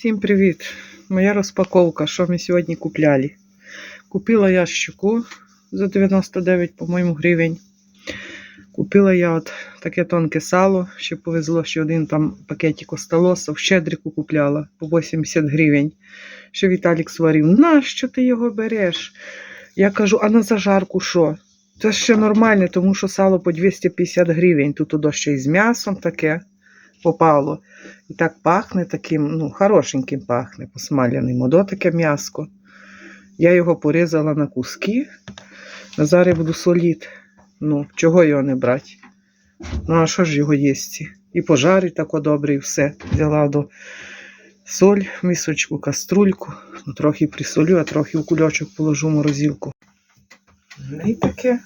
Всім привіт! Моя розпаковка, що ми сьогодні купляли. Купила я щуку за 99, по-моєму, гривень. Купила я от таке тонке сало, ще повезло, що один там пакетик осталося. В щедрику купляла по 80 гривень. Що Віталік сварив, нащо ти його береш? Я кажу, а на зажарку що? Це ще нормально, тому що сало по 250 гривень. Тут ще й з м'ясом таке попало. І так пахне таким, ну, хорошеньким пахне, посмаляним. Одо таке м'яско. Я його порізала на куски. Зараз буду соліти. Ну, чого його не брати? Ну, а що ж його їсти? І пожарить тако добре, і все. Взяла до соль, мисочку, каструльку. Ну, трохи присолю, а трохи в кульочок положу в морозилку. Ну і таке.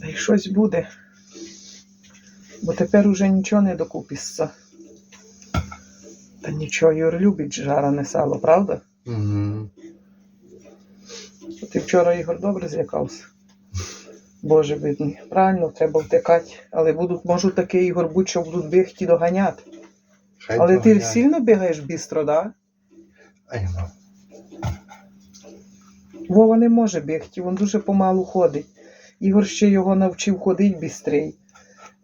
Та й щось буде. Бо тепер уже нічого не докупишся. Та нічого, Юр любить жарене сало, правда? Угу. Ти вчора Ігор добре злякався. Боже бідний. Правильно, треба втекати. Але будуть, можуть таке Ігор будь що будуть бігти доганяти. Хай Але ти сильно бігаєш бістро, да? Ну. Вова не може бігти, він дуже помалу ходить. Ігор ще його навчив ходити бістрей.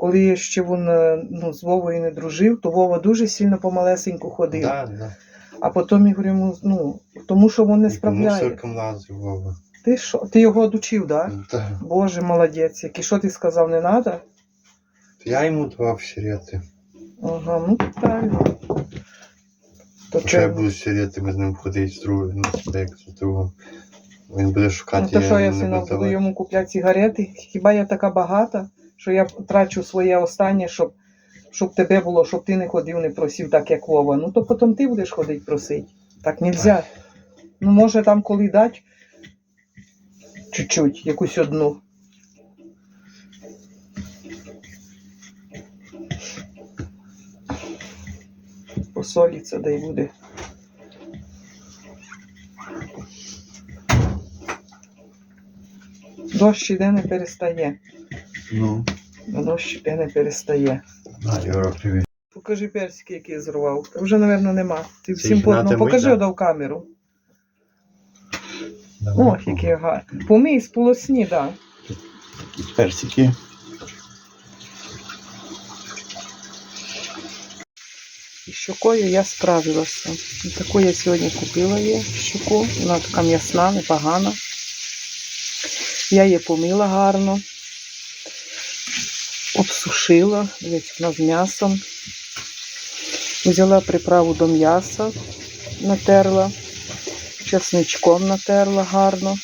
Коли ще він е, ну, з Вовою не дружив, то Вова дуже сильно помалесенько ходив. Да, да. А потім Ігор йому, ну, тому що він не справляє. лазив, Вова. Ти що? Ти його одучив, так? Да? Да. Боже, молодець. Який що ти сказав, не треба? Я йому давав сирети. Ага, ну правильно. То Якщо я буду з сиретами з ним ходити з другим, ну, як з другом. Він буде ну, то що я сина буду йому купляти цигарети? Хіба я така багата, що я трачу своє останнє, щоб, щоб тебе було, щоб ти не ходив, не просив, так як Вова. Ну то потім ти будеш ходити просити. Так нельзя. Ну, може там коли дать чуть-чуть, якусь одну. Посоліться, да й буде. Дощ іде не перестає. Ну. Дощ іде не перестає. На, Юра, привіт. Покажи персики, які я зрував. Вже, мабуть, нема. Ти всім по одному. Покажи одав камеру. Давай, Ох, які гарні. Помий з полосні, так. Да. Такі персики. І щукою я справилася. І Таку я сьогодні купила її щуку. Вона така м'ясна, непогана. Я її помила гарно, обсушила, дивіться, вона з м'ясом. Взяла приправу до м'яса, натерла, чесничком натерла гарно.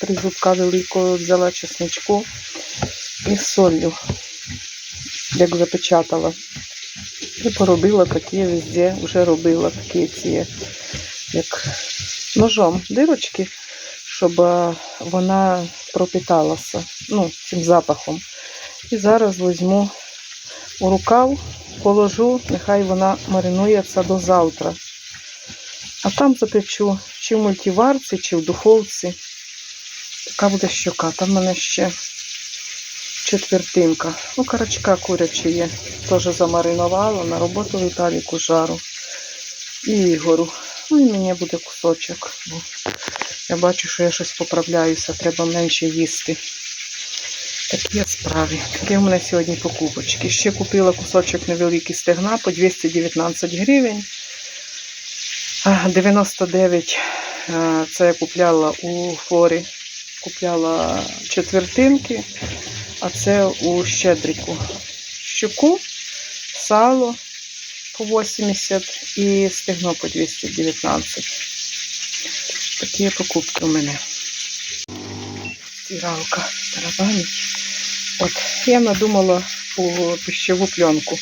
Три зубка великого взяла чесничку і солью, як запечатала. І поробила такі везде, вже робила такі ці, як ножом, дирочки, щоб вона пропиталася ну, цим запахом. І зараз візьму у рукав, положу, нехай вона маринується до завтра. А там запечу чи в мультиварці, чи в духовці. Така буде щока. Там в мене ще четвертинка. Ну, карачка курячі є. Теж замаринувала на роботу Віталіку жару. І Ігору. Ну і мені буде кусочок. Я бачу, що я щось поправляюся, треба менше їсти. Такі справи. Такі в мене сьогодні покупочки. Ще купила кусочок невеликий стегна по 219 гривень. 99 е, це я купляла у форі. Купляла четвертинки, а це у щедрику. Щуку, сало по 80 і стегно по 219. Такі покупки у мене. Стиралка тарабанить. От, я надумала у пищеву пленку.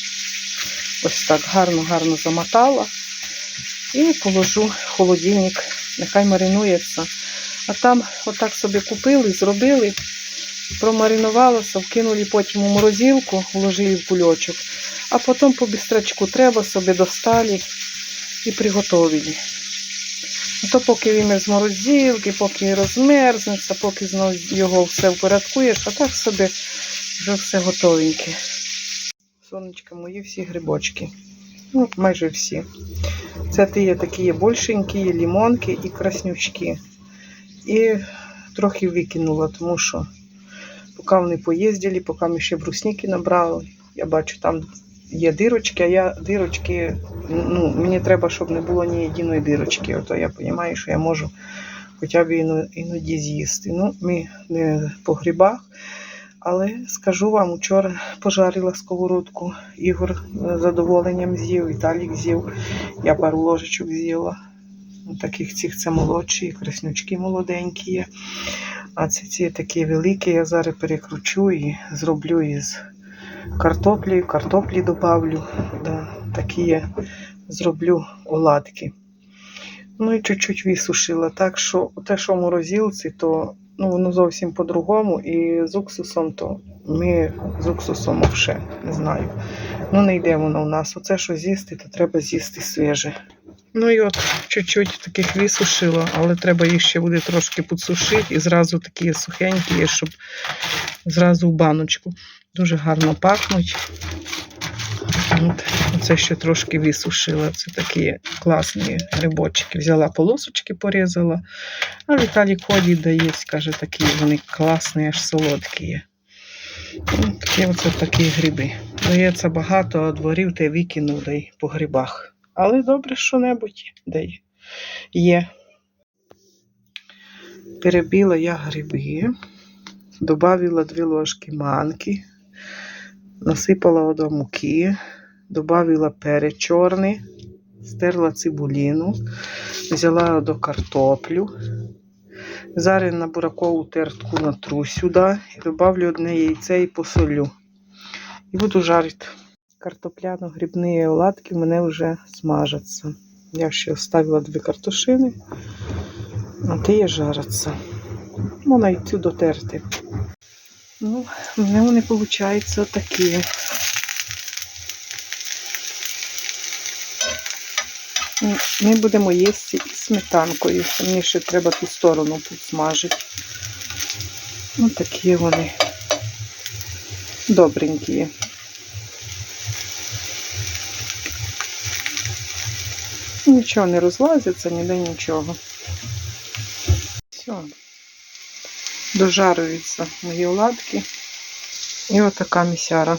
Ось так гарно-гарно замотала. І положу в холодильник, нехай маринується. А там отак собі купили, зробили, промаринувалося, вкинули потім у морозилку, вложили в кульочок, а потім по бістрачку треба собі достали і приготовили. То поки він з морозилки, поки розмерзнеться, поки знову його все впорядкуєш, а так собі вже все готовеньке. Сонечка, мої всі грибочки. Ну, майже всі. Це ті є такі є большенькі, лімонки і краснючки. І трохи викинула, тому що поки вони поїздили, поки ми ще брусніки набрали, я бачу, там є дирочки, а я дирочки, ну, мені треба, щоб не було ні єдиної дирочки. Ото я розумію, що я можу хоча б іноді з'їсти. Ну, ми не по грибах. Але скажу вам, вчора пожарила сковородку. Ігор з задоволенням з'їв, Віталік з'їв. Я пару ложечок з'їла. Таких цих це молодші, краснючки молоденькі є. А ці, ці такі великі, я зараз перекручу і зроблю із картоплею, картоплі добавлю. Да, такі зроблю оладки. Ну і чуть-чуть висушила. Так що те, що в морозилці, то ну, воно зовсім по-другому. І з уксусом, то ми з уксусом вже не знаю. Ну, не йде воно у нас. Оце, що з'їсти, то треба з'їсти свіже. Ну і от чуть-чуть таких висушила, але треба їх ще буде трошки підсушити і зразу такі сухенькі, щоб зразу в баночку. Дуже гарно пахнуть. От, оце ще трошки висушила. Це такі класні грибочки. Взяла полосочки, порізала. А Віталік ходить, дає, каже, такі вони класні, аж солодкі є. Такі оце такі гриби. Дається багато, а дворів те викинув да по грибах. Але добре, що-небудь де й є. Перебила я гриби, додавила дві ложки манки, насипала одну муки, додавила перець чорний, стерла цибуліну, взяла до картоплю. Зараз на буракову тертку натру сюди і додавлю одне яйце і посолю. І буду жарити. Картопляно-грибні оладки в мене вже смажаться. Я ще оставила дві картошини, а ті є жаряться. Можна цю дотерти. Ну, в мене вони виходять отакі. Ми будемо їсти із сметанкою. Мені ще треба ту сторону підсмажити. Ну, такі вони добренькі. Нічого не розлазиться, ніде нічого. Все. Дожарюються мої оладки. І отака місяра.